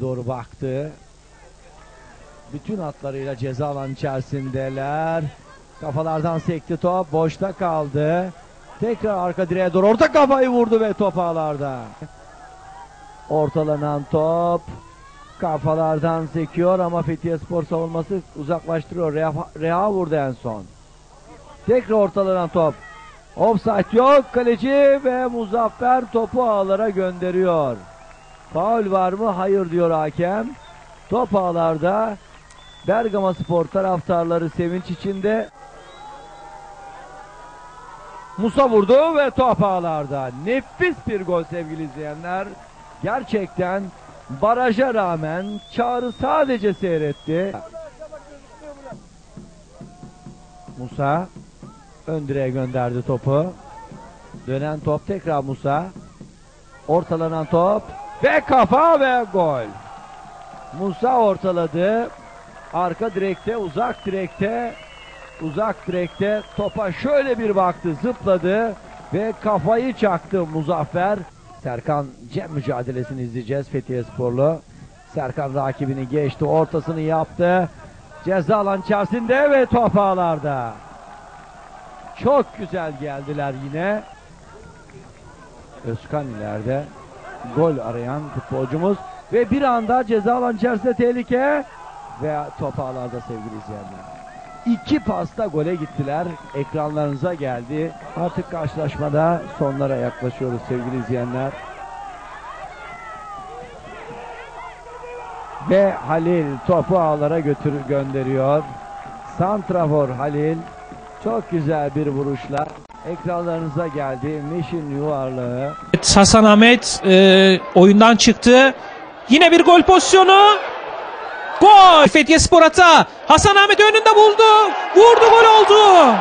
doğru baktı. Bütün hatlarıyla ceza alan içerisindeler. Kafalardan sekti top. Boşta kaldı. Tekrar arka direğe doğru orta kafayı vurdu ve top ağlarda. Ortalanan top kafalardan sekiyor ama Fethiye Spor savunması uzaklaştırıyor. Reha, Reha vurdu en son. Tekrar ortalanan top. Offside yok. Kaleci ve Muzaffer topu ağlara gönderiyor. Faul var mı? Hayır diyor hakem. Top ağlarda Bergama Spor taraftarları sevinç içinde. Musa vurdu ve top ağlarda. Nefis bir gol sevgili izleyenler. Gerçekten baraja rağmen Çağrı sadece seyretti. Musa ön direğe gönderdi topu. Dönen top tekrar Musa. Ortalanan top ve kafa ve gol. Musa ortaladı. Arka direkte, uzak direkte, uzak direkte topa şöyle bir baktı, zıpladı ve kafayı çaktı Muzaffer. Serkan Cem mücadelesini izleyeceğiz Fethiye Sporlu. Serkan rakibini geçti, ortasını yaptı. Ceza alan içerisinde ve top ağlarda. Çok güzel geldiler yine. Özkan ileride gol arayan futbolcumuz ve bir anda ceza alan içerisinde tehlike ve top ağlarda sevgili izleyenler. İki pasta gole gittiler. Ekranlarınıza geldi. Artık karşılaşmada sonlara yaklaşıyoruz sevgili izleyenler. Ve Halil topu ağlara götür gönderiyor. Santrafor Halil çok güzel bir vuruşla ekranlarınıza geldi. Mişin yuvarlığı. Evet, Hasan Ahmet e, oyundan çıktı. Yine bir gol pozisyonu. Gol! Fethiye Spor hata. Hasan Ahmet önünde buldu. Vurdu gol oldu.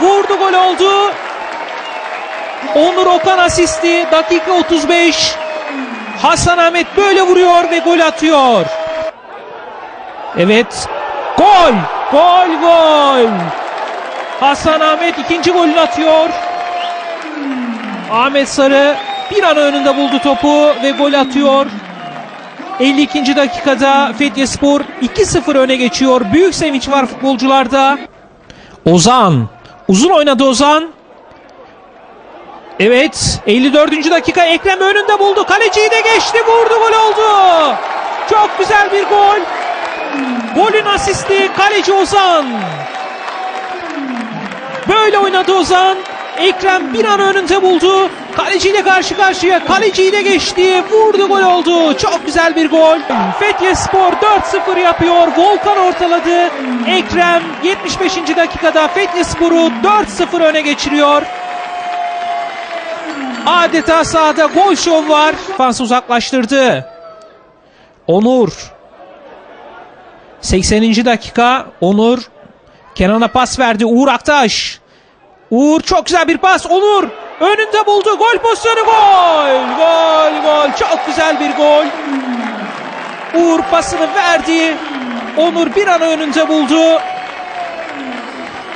Vurdu gol oldu. Onur Okan asisti. Dakika 35. Hasan Ahmet böyle vuruyor ve gol atıyor. Evet. Gol! Gol gol! Hasan Ahmet ikinci golünü atıyor. Ahmet Sarı bir an önünde buldu topu ve gol atıyor. 52. dakikada Fethiye Spor 2-0 öne geçiyor. Büyük sevinç var futbolcularda. Ozan. Uzun oynadı Ozan. Evet 54. dakika Ekrem önünde buldu. Kaleciyi de geçti vurdu gol oldu. Çok güzel bir gol. Golün asisti kaleci Ozan. Böyle oynadı Ozan. Ekrem bir an önünde buldu. Kaleciyle karşı karşıya. Kaleciyi de geçti. Vurdu gol oldu. Çok güzel bir gol. Fethiye Spor 4-0 yapıyor. Volkan ortaladı. Ekrem 75. dakikada Fethiye Spor'u 4-0 öne geçiriyor. Adeta sahada gol şov var. Fans uzaklaştırdı. Onur. 80. dakika Onur Kenan'a pas verdi Uğur Aktaş. Uğur çok güzel bir pas. Onur önünde buldu. Gol pozisyonu gol. Gol gol. Çok güzel bir gol. Uğur pasını verdi. Onur bir an önünde buldu.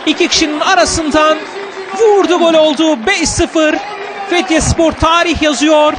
İki kişinin arasından vurdu gol oldu. 5-0. Fethiye Spor tarih yazıyor.